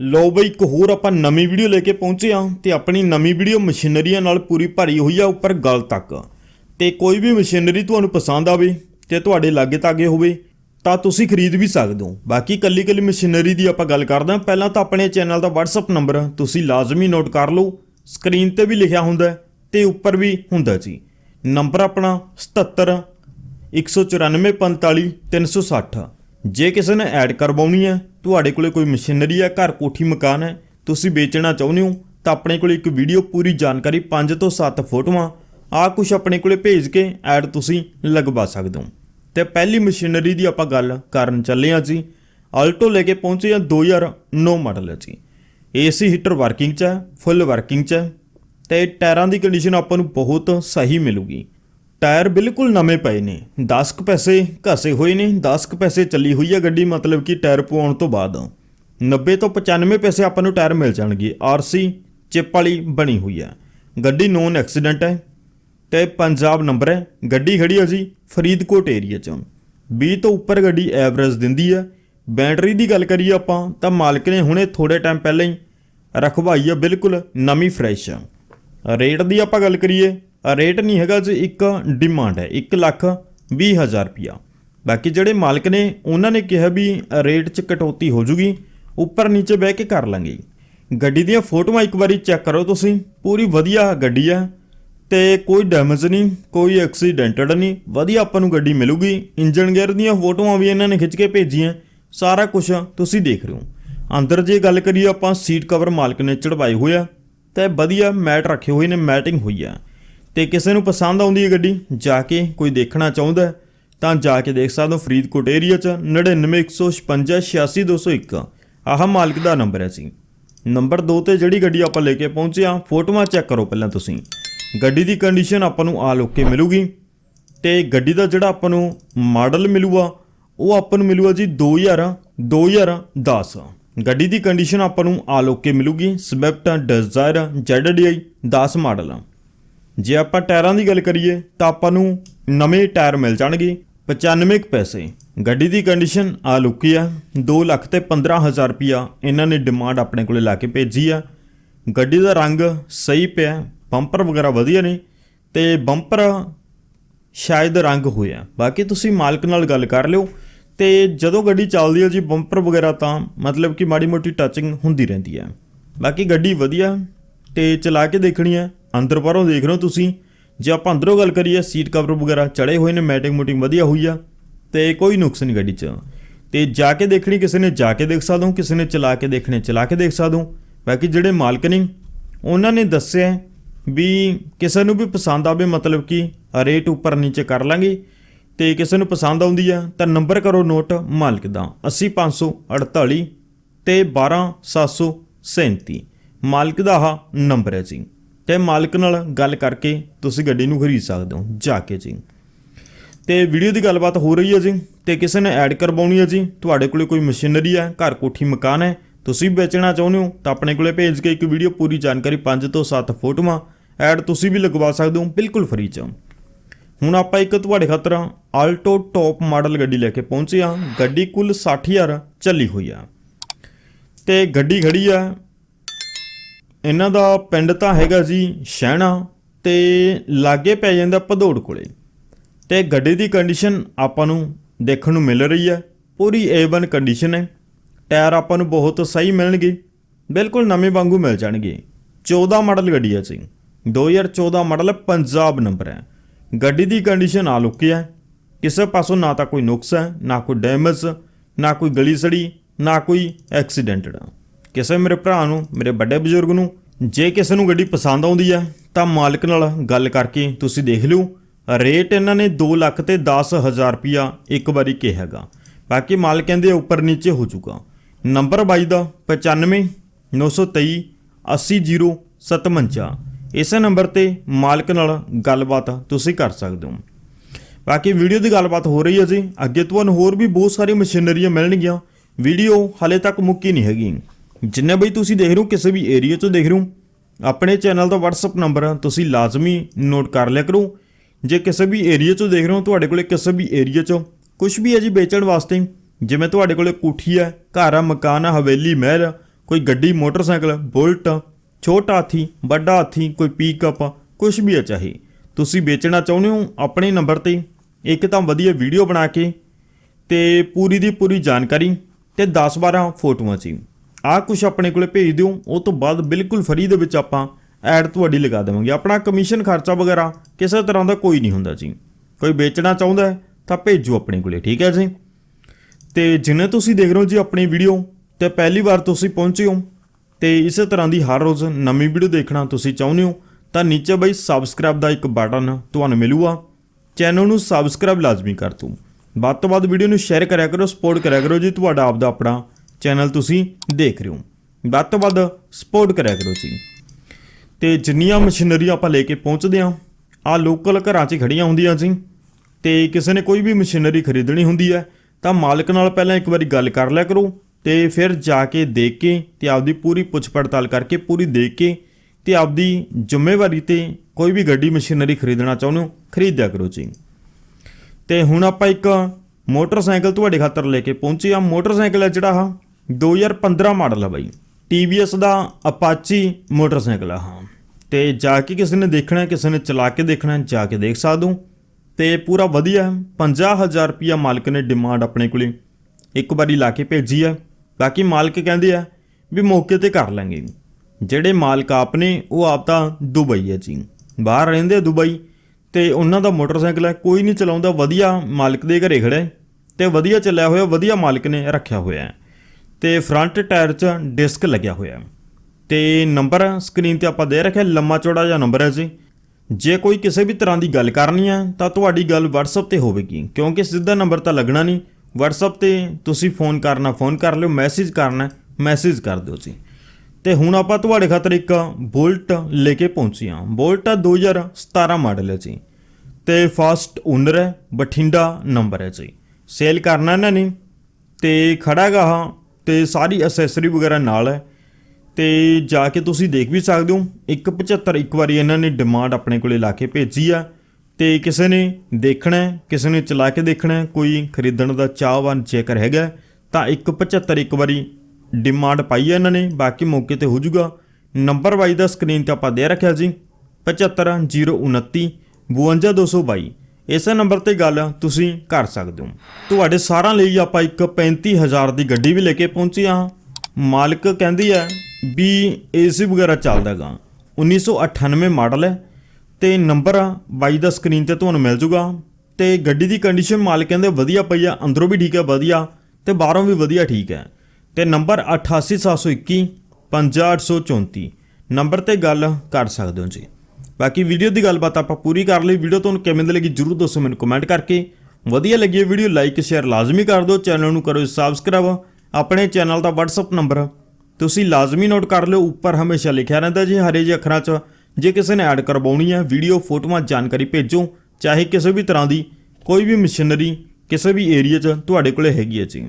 ਲੋ ਬਈ, ਇੱਕ ਹੋਰ ਆਪਾਂ ਨਵੀਂ ਵੀਡੀਓ ਲੈ ਕੇ ਪਹੁੰਚੇ ਆ ਤੇ ਆਪਣੀ ਨਵੀਂ ਵੀਡੀਓ ਮਸ਼ੀਨਰੀਆਂ ਨਾਲ ਪੂਰੀ ਭਰੀ ਹੋਈ ਆ ਉੱਪਰ ਗਲ ਤੱਕ। ਤੇ ਕੋਈ ਵੀ ਮਸ਼ੀਨਰੀ ਤੁਹਾਨੂੰ ਪਸੰਦ ਆਵੇ ਤੇ ਤੁਹਾਡੇ ਲਾਗੇ ਤਾਗੇ ਹੋਵੇ, ਤਾਂ ਤੁਸੀਂ ਖਰੀਦ ਵੀ ਸਕਦੇ ਹੋ। ਬਾਕੀ ਕੱਲੀ ਕੱਲੀ ਮਸ਼ੀਨਰੀ ਦੀ ਆਪਾਂ ਗੱਲ ਕਰਦੇ ਹਾਂ। ਪਹਿਲਾਂ ਤਾਂ ਆਪਣੇ ਚੈਨਲ ਦਾ WhatsApp ਨੰਬਰ ਤੁਸੀਂ ਲਾਜ਼ਮੀ ਨੋਟ ਕਰ ਲਓ। ਸਕਰੀਨ ਤੇ ਵੀ ਲਿਖਿਆ ਹੁੰਦਾ ਹੈ ਤੇ ਉੱਪਰ ਵੀ ਹੁੰਦਾ ਜੀ। ਨੰਬਰ ਆਪਣਾ 77 194 360 ਜੇ ਕਿਸੇ ਨੇ ਐਡ ਕਰਵਾਉਣੀ ਹੈ ਤੁਹਾਡੇ ਕੋਲੇ ਕੋਈ ਮਸ਼ੀਨਰੀ ਹੈ ਘਰ ਕੋਠੀ ਮਕਾਨ ਹੈ, ਤੁਸੀਂ ਵੇਚਣਾ ਚਾਹੁੰਦੇ ਹੋ, ਤਾਂ ਆਪਣੇ ਕੋਲੇ ਇੱਕ ਵੀਡੀਓ ਪੂਰੀ ਜਾਣਕਾਰੀ 5 ਤੋਂ 7 ਫੋਟੋਆਂ, ਆ ਕੁਝ ਆਪਣੇ ਕੋਲੇ ਭੇਜ ਕੇ ਐਡ ਤੁਸੀਂ ਲਗਵਾ ਸਕਦੇ ਹੋ। ਤੇ ਪਹਿਲੀ ਮਸ਼ੀਨਰੀ ਦੀ ਆਪਾਂ ਗੱਲ ਕਰਨ ਚੱਲੇ ਹਾਂ ਜੀ। ਆਲਟੋ ਲੈ ਕੇ ਪਹੁੰਚੇ ਹਾਂ 2009 ਮਾਡਲ ਹੈ ਜੀ। ਏਸੀ ਹੀਟਰ ਵਰਕਿੰਗ 'ਚ ਹੈ, ਫੁੱਲ ਵਰਕਿੰਗ 'ਚ ਹੈ, ਤੇ ਟਾਇਰਾਂ ਦੀ ਕੰਡੀਸ਼ਨ ਆਪਾਂ ਨੂੰ ਬਹੁਤ ਸਹੀ ਮਿਲੂਗੀ। ਟਾਇਰ ਬਿਲਕੁਲ ਨਵੇਂ ਪਏ ਨੇ। 10 ਕੁ ਪੈਸੇ ਘਸੇ ਹੋਏ ਨੇ। 10 ਕੁ ਪੈਸੇ ਚੱਲੀ ਹੋਈ ਹੈ ਗੱਡੀ, ਮਤਲਬ ਕਿ ਟਾਇਰ ਪਵਾਉਣ ਤੋਂ ਬਾਅਦ। 90 ਤੋਂ 95 ਪੈਸੇ ਆਪਾਂ ਨੂੰ ਟਾਇਰ ਮਿਲ ਜਾਣਗੇ। ਆਰਸੀ ਚਿਪ ਵਾਲੀ ਬਣੀ ਹੋਈ ਹੈ ਗੱਡੀ ਨੋਨ ਐਕਸੀਡੈਂਟ ਹੈ ਤੇ ਪੰਜਾਬ ਨੰਬਰ ਹੈ। ਗੱਡੀ ਖੜੀ ਹੈ ਜੀ ਫਰੀਦਕੋਟ ਏਰੀਆ 'ਚ। 20 ਤੋਂ ਉੱਪਰ ਗੱਡੀ ਐਵਰੇਜ ਦਿੰਦੀ ਹੈ ਬੈਟਰੀ ਦੀ ਗੱਲ ਕਰੀਏ ਆਪਾਂ, ਤਾਂ ਮਾਲਕ ਨੇ ਹੁਣੇ ਥੋੜੇ ਟਾਈਮ ਪਹਿਲਾਂ ਹੀ ਰਖਵਾਈ ਹੈ ਬਿਲਕੁਲ ਨਵੀਂ ਫਰੈਸ਼ ਆ। ਰੇਟ ਦੀ ਆਪਾਂ ਗੱਲ ਕਰੀਏ ਰੇਟ ਨਹੀਂ ਹੈਗਾ ਜੀ, ਇੱਕ ਡਿਮਾਂਡ ਹੈ 1 ਲੱਖ 20 ਹਜ਼ਾਰ ਰੁਪਿਆ ਬਾਕੀ ਜਿਹੜੇ ਮਾਲਕ ਨੇ, ਉਹਨਾਂ ਨੇ ਕਿਹਾ ਵੀ ਰੇਟ 'ਚ ਕਟੌਤੀ ਹੋ ਜੂਗੀ, ਉੱਪਰ ਨੀਚੇ ਬਹਿ ਕੇ ਕਰ ਲਾਂਗੇ। ਗੱਡੀ ਦੀਆਂ ਫੋਟੋਆਂ ਇੱਕ ਵਾਰੀ ਚੈੱਕ ਕਰੋ ਤੁਸੀਂ, ਪੂਰੀ ਵਧੀਆ ਗੱਡੀ ਆ ਤੇ ਕੋਈ ਡੈਮੇਜ ਨਹੀਂ, ਕੋਈ ਐਕਸੀਡੈਂਟਡ ਨਹੀਂ, ਵਧੀਆ ਆਪਾਂ ਨੂੰ ਗੱਡੀ ਮਿਲੂਗੀ। ਇੰਜਨ ਗੇਅਰ ਦੀਆਂ ਫੋਟੋਆਂ ਵੀ ਇਹਨਾਂ ਨੇ ਖਿੱਚ ਕੇ ਭੇਜੀਆਂ, ਸਾਰਾ ਕੁਝ ਤੁਸੀਂ ਦੇਖ ਰਹੇ ਹੋ। ਅੰਦਰ ਜੇ ਗੱਲ ਕਰੀਏ ਆਪਾਂ ਸੀਟ ਕਵਰ ਮਾਲਕ ਨੇ ਚੜਵਾਏ ਹੋਏ ਆ, ਤੇ ਵਧੀਆ ਮੈਟ ਰੱਖੇ ਹੋਏ ਨੇ, ਮੈਟਿੰਗ ਹੋਈ ਆ। ਤੇ ਕਿਸੇ ਨੂੰ ਪਸੰਦ ਆਉਂਦੀ ਹੈ ਗੱਡੀ, ਜਾ ਕੇ ਕੋਈ ਦੇਖਣਾ ਚਾਹੁੰਦਾ ਤਾਂ ਜਾ ਕੇ ਦੇਖ ਸਕਦੇ ਹੋ ਫਰੀਦਕੋਟ ਏਰੀਆ 'ਚ 9915568201 ਆਹ ਮਾਲਕ ਦਾ ਨੰਬਰ ਹੈ ਸੀ ਨੰਬਰ 2 ਤੇ ਜਿਹੜੀ ਗੱਡੀ ਆਪਾਂ ਲੈ ਕੇ ਪਹੁੰਚੇ ਆ ਫੋਟੋਆਂ ਚੈੱਕ ਕਰੋ ਪਹਿਲਾਂ ਤੁਸੀਂ। ਗੱਡੀ ਦੀ ਕੰਡੀਸ਼ਨ ਆਪਾਂ ਨੂੰ ਆਲ ਓਕੇ ਮਿਲੂਗੀ। ਤੇ ਗੱਡੀ ਦਾ ਜਿਹੜਾ ਆਪਾਂ ਨੂੰ ਮਾਡਲ ਮਿਲੂਗਾ ਉਹ ਆਪਾਂ ਨੂੰ ਮਿਲੂਗਾ ਜੀ 2000 2010 ਗੱਡੀ ਦੀ ਕੰਡੀਸ਼ਨ ਆਪਾਂ ਨੂੰ ਆਲ ਓਕੇ ਮਿਲੂਗੀ। Swift, Dzire ZDI 10 model. ਆ ਜੇ ਆਪਾਂ ਟਾਇਰਾਂ ਦੀ ਗੱਲ ਕਰੀਏ, ਤਾਂ ਆਪਾਂ ਨੂੰ ਨਵੇਂ ਟਾਇਰ ਮਿਲ ਜਾਣਗੇ। 95 ਕੁ ਪੈਸੇ। ਗੱਡੀ ਦੀ ਕੰਡੀਸ਼ਨ ਆ ਲੁਕੀ ਆ। 2 ਲੱਖ ਤੇ 15000 ਰੁਪਿਆ ਇਹਨਾਂ ਨੇ ਡਿਮਾਂਡ ਆਪਣੇ ਕੋਲੇ ਲਾ ਕੇ ਭੇਜੀ ਆ। ਗੱਡੀ ਦਾ ਰੰਗ ਸਹੀ ਪਿਆ ਬੰਪਰ ਵਗੈਰਾ ਵਧੀਆ ਨੇ, ਤੇ ਬੰਪਰ ਸ਼ਾਇਦ ਰੰਗ ਹੋਇਆ ਬਾਕੀ ਤੁਸੀਂ ਮਾਲਕ ਨਾਲ ਗੱਲ ਕਰ ਲਿਓ। ਤੇ ਜਦੋਂ ਗੱਡੀ ਚੱਲਦੀ ਹੈ ਜੀ ਬੰਪਰ ਵਗੈਰਾ ਤਾਂ ਮਤਲਬ ਕਿ ਮਾੜੀ ਮੋਟੀ ਟੱਚਿੰਗ ਹੁੰਦੀ ਰਹਿੰਦੀ ਹੈ ਬਾਕੀ ਗੱਡੀ ਵਧੀਆ ਤੇ ਚਲਾ ਕੇ ਦੇਖਣੀ ਹੈ ਅੰਦਰ ਬਾਹਰੋਂ ਦੇਖ ਰਹੇ ਹੋ ਤੁਸੀਂ। ਜੇ ਆਪਾਂ ਅੰਦਰੋਂ ਗੱਲ ਕਰੀਏ, ਸੀਟ ਕਵਰ ਵਗੈਰਾ ਚੜੇ ਹੋਏ ਨੇ, ਮੈਟਿੰਗ ਮੂਟਿੰਗ ਵਧੀਆ ਹੋਈ ਆ, ਤੇ ਕੋਈ ਨੁਕਸ ਨਹੀਂ ਗੱਡੀ 'ਚ। ਤੇ ਜਾ ਕੇ ਦੇਖਣੀ, ਕਿਸੇ ਨੇ ਜਾ ਕੇ ਦੇਖ ਸਕਦਾ ਕਿਸੇ ਨੇ ਚਲਾ ਕੇ ਦੇਖਣੇ, ਚਲਾ ਕੇ ਦੇਖ ਸਕਦਾ ਹੋ। ਬਾਕੀ ਜਿਹੜੇ ਮਾਲਕ ਨੇ, ਉਹਨਾਂ ਨੇ ਦੱਸਿਆ ਵੀ ਕਿਸੇ ਨੂੰ ਵੀ ਪਸੰਦ ਆਵੇ, ਮਤਲਬ ਕਿ ਰੇਟ ਉੱਪਰ ਨੀਚੇ ਕਰ ਲਾਂਗੇ, ਤੇ ਕਿਸੇ ਨੂੰ ਪਸੰਦ ਆਉਂਦੀ ਆ, ਤਾਂ ਨੰਬਰ ਕਰੋ ਨੋਟ ਮਾਲਕ ਦਾ। 80548 ਤੇ 12737 ਮਾਲਕ ਦਾ ਆਹ ਨੰਬਰ ਹੈ ਜੀ। ਤੇ ਮਾਲਕ ਨਾਲ ਗੱਲ ਕਰਕੇ ਤੁਸੀਂ ਗੱਡੀ ਨੂੰ ਖਰੀਦ ਸਕਦੇ ਹੋ, ਜਾ ਕੇ ਜੀ। ਤੇ ਵੀਡੀਓ ਦੀ ਗੱਲਬਾਤ ਹੋ ਰਹੀ ਹੈ ਜੀ, ਤੇ ਕਿਸੇ ਨੇ ਐਡ ਕਰਵਾਉਣੀ ਹੈ ਜੀ, ਤੁਹਾਡੇ ਕੋਲੇ ਕੋਈ ਮਸ਼ੀਨਰੀ ਹੈ, ਘਰ ਕੋਠੀ ਮਕਾਨ ਹੈ, ਤੁਸੀਂ ਵੇਚਣਾ ਚਾਹੁੰਦੇ ਹੋ, ਤਾਂ ਆਪਣੇ ਕੋਲੇ ਭੇਜ ਕੇ ਇੱਕ ਵੀਡੀਓ ਪੂਰੀ ਜਾਣਕਾਰੀ 5 ਤੋਂ 7 ਫੋਟੋਆਂ, ਐਡ ਤੁਸੀਂ ਵੀ ਲਗਵਾ ਸਕਦੇ ਹੋ, ਬਿਲਕੁਲ ਫ੍ਰੀ ਚ। ਹੁਣ ਆਪਾਂ ਇੱਕ ਤੁਹਾਡੇ ਖਾਤਰ ਆਲਟੋ ਟੌਪ ਮਾਡਲ ਗੱਡੀ ਲੈ ਕੇ ਪਹੁੰਚੇ ਆ ਗੱਡੀ ਕੁੱਲ 60000 ਚੱਲੀ ਹੋਈ ਆ ਤੇ ਗੱਡੀ ਖੜੀ ਆ ਇਹਨਾਂ ਦਾ ਪਿੰਡ ਤਾਂ ਹੈਗਾ ਜੀ ਸ਼ਹਿਣਾ ਤੇ ਲਾਗੇ ਪੈ ਜਾਂਦਾ ਭਦੌੜ ਕੋਲੇ। ਤੇ ਗੱਡੀ ਦੀ ਕੰਡੀਸ਼ਨ ਆਪਾਂ ਨੂੰ ਦੇਖਣ ਨੂੰ ਮਿਲ ਰਹੀ ਹੈ। ਪੂਰੀ A1 ਕੰਡੀਸ਼ਨ ਹੈ। ਟਾਇਰ ਆਪਾਂ ਨੂੰ ਬਹੁਤ ਸਹੀ ਮਿਲਣਗੇ। ਬਿਲਕੁਲ ਨਵੇਂ ਵਾਂਗੂ ਮਿਲ ਜਾਣਗੇ। 14 ਮਾਡਲ ਗੱਡੀ ਹੈ ਜੀ। 2014 ਮਾਡਲ ਪੰਜਾਬ ਨੰਬਰ ਹੈ। ਗੱਡੀ ਦੀ ਕੰਡੀਸ਼ਨ ਆ ਲੁਕੀ ਹੈ। ਕਿਸੇ ਪਾਸੋਂ ਨਾ ਤਾਂ ਕੋਈ ਨੁਕਸ ਹੈ, ਨਾ ਕੋਈ ਡੈਮੇਜ ਨਾ ਕੋਈ ਗਲੀ ਸੜੀ, ਨਾ ਕੋਈ ਐਕਸੀਡੈਂਟਡ ਕਿਸੇ ਮੇਰੇ ਭਰਾ ਨੂੰ, ਮੇਰੇ ਵੱਡੇ ਬਜ਼ੁਰਗ ਨੂੰ, ਜੇ ਕਿਸੇ ਨੂੰ ਗੱਡੀ ਪਸੰਦ ਆਉਂਦੀ ਹੈ, ਤਾਂ ਮਾਲਕ ਨਾਲ ਗੱਲ ਕਰਕੇ ਤੁਸੀਂ ਦੇਖ ਲਿਓ। ਰੇਟ ਇਹਨਾਂ ਨੇ 2 ਲੱਖ ਤੇ 10000 ਰੁਪਿਆ ਇੱਕ ਵਾਰੀ ਕਿਹਾਗਾ ਬਾਕੀ ਮਾਲਕ ਕਹਿੰਦੇ ਉੱਪਰ ਨੀਚੇ ਹੋ ਜਾਊਗਾ। ਨੰਬਰ 22 ਦਾ 95 923 80057 ਇਸੇ ਨੰਬਰ ਤੇ ਮਾਲਕ ਨਾਲ ਗੱਲਬਾਤ ਤੁਸੀਂ ਕਰ ਸਕਦੇ ਹੋ। ਬਾਕੀ ਵੀਡੀਓ ਦੀ ਗੱਲਬਾਤ ਹੋ ਰਹੀ ਹੈ ਜੀ। ਅੱਗੇ ਤੁਹਾਨੂੰ ਹੋਰ ਵੀ ਬਹੁਤ ਸਾਰੀ ਮਸ਼ੀਨਰੀਆਂ ਮਿਲਣਗੀਆਂ। ਵੀਡੀਓ ਹਾਲੇ ਤੱਕ ਮੁੱਕੀ ਨਹੀਂ ਹੈਗੀ। ਜਿੰਨੇ ਬਈ ਤੁਸੀਂ ਦੇਖ ਰਹੇ ਹੋ, ਕਿਸੇ ਵੀ ਏਰੀਆ 'ਚੋਂ ਦੇਖ ਰਹੇ ਹੋ, ਆਪਣੇ ਚੈਨਲ ਦਾ WhatsApp ਨੰਬਰ ਤੁਸੀਂ ਲਾਜ਼ਮੀ ਨੋਟ ਕਰ ਲਿਆ ਕਰੋ। ਜੇ ਕਿਸੇ ਵੀ ਏਰੀਆ 'ਚੋਂ ਦੇਖ ਰਹੇ ਹੋ, ਤੁਹਾਡੇ ਕੋਲੇ ਕਿਸੇ ਵੀ ਏਰੀਆ 'ਚੋਂ ਕੁਝ ਵੀ ਹੈ ਜੀ ਵੇਚਣ ਵਾਸਤੇ, ਜਿਵੇਂ ਤੁਹਾਡੇ ਕੋਲੇ ਕੋਠੀ ਹੈ, ਘਰ ਆ, ਮਕਾਨ ਆ, ਹਵੇਲੀ, ਮਹਿਲ, ਕੋਈ ਗੱਡੀ, ਮੋਟਰਸਾਈਕਲ, ਬੁਲਟ, ਛੋਟਾ ਹਾਥੀ, ਵੱਡਾ ਹਾਥੀ, ਕੋਈ ਪਿਕਅਪ ਕੁਝ ਵੀ ਹੈ ਚਾਹੇ। ਤੁਸੀਂ ਵੇਚਣਾ ਚਾਹੁੰਦੇ ਹੋ ਆਪਣੇ ਨੰਬਰ ਤੇ, ਇੱਕ ਤਾਂ ਵਧੀਆ ਵੀਡੀਓ ਬਣਾ ਕੇ ਤੇ ਪੂਰੀ ਦੀ ਪੂਰੀ ਜਾਣਕਾਰੀ ਤੇ 10-12 ਫੋਟੋਆਂ ਸੀ ਆਹ ਕੁਝ ਆਪਣੇ ਕੋਲੇ ਭੇਜ ਦਿਓ, ਉਹ ਤੋਂ ਬਾਅਦ ਬਿਲਕੁਲ ਫਰੀ ਦੇ ਵਿੱਚ ਆਪਾਂ ਐਡ ਤੁਹਾਡੀ ਲਗਾ ਦੇਵਾਂਗੇ। ਆਪਣਾ ਕਮਿਸ਼ਨ ਖਰਚਾ ਵਗੈਰਾ ਕਿਸੇ ਤਰ੍ਹਾਂ ਦਾ ਕੋਈ ਨਹੀਂ ਹੁੰਦਾ ਜੀ। ਕੋਈ ਵੇਚਣਾ ਚਾਹੁੰਦਾ ਤਾਂ ਭੇਜੋ ਆਪਣੇ ਕੋਲੇ, ਠੀਕ ਹੈ ਜੀ? ਤੇ ਜਿਵੇਂ ਤੁਸੀਂ ਦੇਖ ਰਹੇ ਹੋ ਜੀ ਆਪਣੀ ਵੀਡੀਓ ਤੇ ਪਹਿਲੀ ਵਾਰ ਤੁਸੀਂ ਪਹੁੰਚੇ ਹੋ, ਤੇ ਇਸੇ ਤਰ੍ਹਾਂ ਦੀ ਹਰ ਰੋਜ਼ ਨਵੀਂ ਵੀਡੀਓ ਦੇਖਣਾ ਤੁਸੀਂ ਚਾਹੁੰਦੇ ਹੋ, ਤਾਂ ਨੀਚੇ ਬਈ ਸਬਸਕ੍ਰਾਈਬ ਦਾ ਇੱਕ ਬਟਨ ਤੁਹਾਨੂੰ ਮਿਲੂਗਾ। ਚੈਨਲ ਨੂੰ ਸਬਸਕ੍ਰਾਈਬ ਲਾਜ਼ਮੀ ਕਰ ਤੂੰ। ਵੱਧ ਤੋਂ ਵੱਧ ਵੀਡੀਓ ਨੂੰ ਸ਼ੇਅਰ ਕਰਿਆ ਕਰੋ ਸਪੋਰਟ ਕਰਿਆ ਕਰੋ ਜੀ, ਤੁਹਾਡਾ ਆਪਦਾ ਆਪਣਾ ਚੈਨਲ ਤੁਸੀਂ ਦੇਖ ਰਹੇ ਹੋ। ਵੱਧ ਤੋਂ ਵੱਧ ਸਪੋਰਟ ਕਰਿਆ ਕਰੋ ਜੀ। ਤੇ ਜਿੰਨੀਆਂ ਮਸ਼ੀਨਰੀ ਆਪਾਂ ਲੈ ਕੇ ਪਹੁੰਚਦੇ ਆ ਆ ਲੋਕਲ ਘਰਾਂ 'ਚ ਹੀ ਖੜੀਆਂ ਹੁੰਦੀਆਂ ਜੀ। ਤੇ ਕਿਸੇ ਨੇ ਕੋਈ ਵੀ ਮਸ਼ੀਨਰੀ ਖਰੀਦਣੀ ਹੁੰਦੀ ਹੈ, ਤਾਂ ਮਾਲਕ ਨਾਲ ਪਹਿਲਾਂ ਇੱਕ ਵਾਰੀ ਗੱਲ ਕਰ ਲਿਆ ਕਰੋ ਤੇ ਫਿਰ ਜਾ ਕੇ ਦੇਖ ਕੇ ਤੇ ਆਪਦੀ ਪੂਰੀ ਪੁੱਛ ਪੜਤਾਲ ਕਰਕੇ, ਪੂਰੀ ਦੇਖ ਕੇ ਤੇ ਆਪਦੀ ਜ਼ਿੰਮੇਵਾਰੀ ਤੇ ਕੋਈ ਵੀ ਗੱਡੀ ਮਸ਼ੀਨਰੀ ਖਰੀਦਣਾ ਚਾਹੁੰਦੇ ਹੋ, ਖਰੀਦਿਆ ਕਰੋ ਜੀ। ਤੇ ਹੁਣ ਆਪਾਂ ਇੱਕ ਮੋਟਰਸਾਈਕਲ ਤੁਹਾਡੇ ਖਾਤਰ ਲੈ ਕੇ ਪਹੁੰਚੇ ਆ ਮੋਟਰਸਾਈਕਲ ਹੈ ਜਿਹੜਾ ਆ 2015 ਮਾਡਲ ਆ ਬਾਈ। TVS ਦਾ ਅਪਾਚੀ ਮੋਟਰਸਾਈਕਲ ਆ, ਹਾਂ। ਤੇ ਜਾ ਕੇ ਕਿਸੇ ਨੇ ਦੇਖਣਾ, ਕਿਸੇ ਨੇ ਚਲਾ ਕੇ ਦੇਖਣਾ, ਜਾ ਕੇ ਦੇਖ ਸਕਦੇ ਹੋ ਤੇ ਪੂਰਾ ਵਧੀਆ ਹੈ 50000 ਰੁਪਿਆ ਮਾਲਕ ਨੇ ਡਿਮਾਂਡ ਆਪਣੇ ਕੋਲੇ। ਇੱਕ ਵਾਰੀ ਲਾ ਕੇ ਭੇਜੀ ਹੈ ਬਾਕੀ ਮਾਲਕ ਕਹਿੰਦੇ ਆ ਵੀ ਮੌਕੇ ਤੇ ਕਰ ਲਾਂਗੇ। ਜਿਹੜੇ ਮਾਲਕ ਆਪ ਨੇ, ਉਹ ਆਪ ਤਾਂ ਦੁਬਈ ਹੈ ਜੀ। ਬਾਹਰ ਰਹਿੰਦੇ ਦੁਬਈ। ਤੇ ਉਹਨਾਂ ਦਾ ਮੋਟਰਸਾਈਕਲ ਹੈ ਕੋਈ ਨਹੀਂ ਚਲਾਉਂਦਾ, ਵਧੀਆ ਮਾਲਕ ਦੇ ਘਰੇ ਖੜਾ ਹੈ। ਤੇ ਵਧੀਆ ਚੱਲਿਆ ਹੋਇਆ, ਵਧੀਆ ਮਾਲਕ ਨੇ ਰੱਖਿਆ ਹੋਇਆ ਹੈ। ਤੇ ਫਰੰਟ ਟਾਇਰ 'ਚ ਡਿਸਕ ਲੱਗਿਆ ਹੋਇਆ ਹੈ। ਤੇ ਨੰਬਰ ਸਕਰੀਨ ਤੇ ਆਪਾਂ ਦੇ ਰੱਖਿਆ, ਲੰਮਾ ਚੌੜਾ ਜਿਹਾ ਨੰਬਰ ਹੈ ਜੀ। ਜੇ ਕੋਈ ਕਿਸੇ ਵੀ ਤਰ੍ਹਾਂ ਦੀ ਗੱਲ ਕਰਨੀ ਹੈ, ਤਾਂ ਤੁਹਾਡੀ ਗੱਲ WhatsApp ਤੇ ਹੋਵੇਗੀ। ਕਿਉਂਕਿ ਸਿੱਧਾ ਨੰਬਰ ਤਾਂ ਲੱਗਣਾ ਨਹੀਂ। WhatsApp ਤੇ ਤੁਸੀਂ ਫੋਨ ਕਰਨਾ ਫੋਨ ਕਰ ਲਿਓ ਮੈਸੇਜ ਕਰਨਾ ਮੈਸੇਜ ਕਰ ਦਿਓ ਜੀ। ਤੇ ਹੁਣ ਆਪਾਂ ਤੁਹਾਡੇ ਖਾਤਰ ਇੱਕ ਬੁਲਟ ਲੈ ਕੇ ਪਹੁੰਚੇ ਹਾਂ। ਬੁਲਟ 2017 ਮਾਡਲ ਹੈ ਜੀ। ਤੇ ਫਸਟ ਓਨਰ ਹੈ, ਬਠਿੰਡਾ ਨੰਬਰ ਹੈ ਜੀ। ਸੇਲ ਕਰਨਾ ਇਹਨਾਂ ਨੇ। ਤੇ ਖੜਾਗਾ ਹਾਂ ਤੇ ਸਾਰੀ ਐਸੈਸਰੀ ਵਗੈਰਾ ਨਾਲ ਹੈ। ਤੇ ਜਾ ਕੇ ਤੁਸੀਂ ਦੇਖ ਵੀ ਸਕਦੇ ਹੋ 175 ਇੱਕ ਵਾਰੀ ਇਹਨਾਂ ਨੇ ਡਿਮਾਂਡ ਆਪਣੇ ਕੋਲੇ ਲਾ ਕੇ ਭੇਜੀ ਆ। ਤੇ ਕਿਸੇ ਨੇ ਦੇਖਣਾ ਹੈ ਕਿਸੇ ਨੇ ਚਲਾ ਕੇ ਦੇਖਣਾ ਹੈ ਕੋਈ ਖਰੀਦਣ ਦਾ ਚਾਹਵਾਨ ਜੇਕਰ ਹੈਗਾ ਹੈ, ਤਾਂ 175 ਇੱਕ ਵਾਰੀ ਡਿਮਾਂਡ ਪਾਈ ਹੈ ਇਹਨਾਂ ਨੇ ਬਾਕੀ ਮੌਕੇ ਤੇ ਹੋ ਜਾਊਗਾ। ਨੰਬਰ ਵਾਈਜ਼ ਦਾ ਸਕਰੀਨ ਤੇ ਆਪਾਂ ਦੇ ਰੱਖਿਆ ਜੀ 75029 52222 ਇਸੇ ਨੰਬਰ ਤੇ ਗੱਲ ਤੁਸੀਂ ਕਰ ਸਕਦੇ ਹੋ। ਤੁਹਾਡੇ ਸਾਰਿਆਂ ਲਈ ਆਪਾਂ ਇੱਕ 35000 ਦੀ ਗੱਡੀ ਵੀ ਲੈ ਕੇ ਪਹੁੰਚੇ ਹਾਂ। ਮਾਲਕ ਕਹਿੰਦੀ ਹੈ ਵੀ ਏਸੀ ਵਗੈਰਾ ਚੱਲਦਾਗਾ 1998 ਮਾਡਲ ਹੈ ਤੇ ਨੰਬਰ ਬਾਈ ਦਾ ਸਕਰੀਨ ਤੇ ਤੁਹਾਨੂੰ ਮਿਲ ਜੂਗਾ। ਤੇ ਗੱਡੀ ਦੀ ਕੰਡੀਸ਼ਨ ਮਾਲਕ ਕਹਿੰਦੇ ਵਧੀਆ ਪਈ ਆ, ਅੰਦਰੋਂ ਵੀ ਠੀਕ ਹੈ, ਵਧੀਆ ਤੇ ਬਾਹਰੋਂ ਵੀ ਵਧੀਆ ਠੀਕ ਹੈ। ਤੇ ਨੰਬਰ 88721 5834 ਨੰਬਰ ਤੇ ਗੱਲ ਕਰ ਸਕਦੇ ਹੋ ਜੀ। ਬਾਕੀ ਵੀਡੀਓ ਦੀ ਗੱਲਬਾਤ ਆਪਾਂ ਪੂਰੀ ਕਰ ਲਈ। ਵੀਡੀਓ ਤੁਹਾਨੂੰ ਕਿਵੇਂ ਦੀ ਲੱਗੀ ਜਰੂਰ ਦੱਸੋ ਮੈਨੂੰ ਕਮੈਂਟ ਕਰਕੇ। ਵਧੀਆ ਲੱਗੀ ਵੀਡੀਓ ਲਾਈਕ ਸ਼ੇਅਰ ਲਾਜ਼ਮੀ ਕਰ ਦਿਓ। ਚੈਨਲ ਨੂੰ ਕਰੋ ਸਬਸਕ੍ਰਾਈਬ ਆਪਣੇ ਚੈਨਲ ਦਾ WhatsApp ਨੰਬਰ ਤੁਸੀਂ ਲਾਜ਼ਮੀ ਨੋਟ ਕਰ ਲਿਓ। ਉੱਪਰ ਹਮੇਸ਼ਾ ਲਿਖਿਆ ਰਹਿੰਦਾ ਜੀ, ਹਰੇ ਜਿਹੇ ਅੱਖਰਾਂ 'ਚ। ਜੇ ਕਿਸੇ ਨੇ ਐਡ ਕਰਵਾਉਣੀ ਹੈ ਵੀਡੀਓ ਫੋਟੋਆਂ, ਜਾਣਕਾਰੀ ਭੇਜੋ। ਚਾਹੇ ਕਿਸੇ ਵੀ ਤਰ੍ਹਾਂ ਦੀ, ਕੋਈ ਵੀ ਮਸ਼ੀਨਰੀ ਕਿਸੇ ਵੀ ਏਰੀਆ 'ਚ ਤੁਹਾਡੇ ਕੋਲੇ ਹੈਗੀ ਹੈ ਜੀ।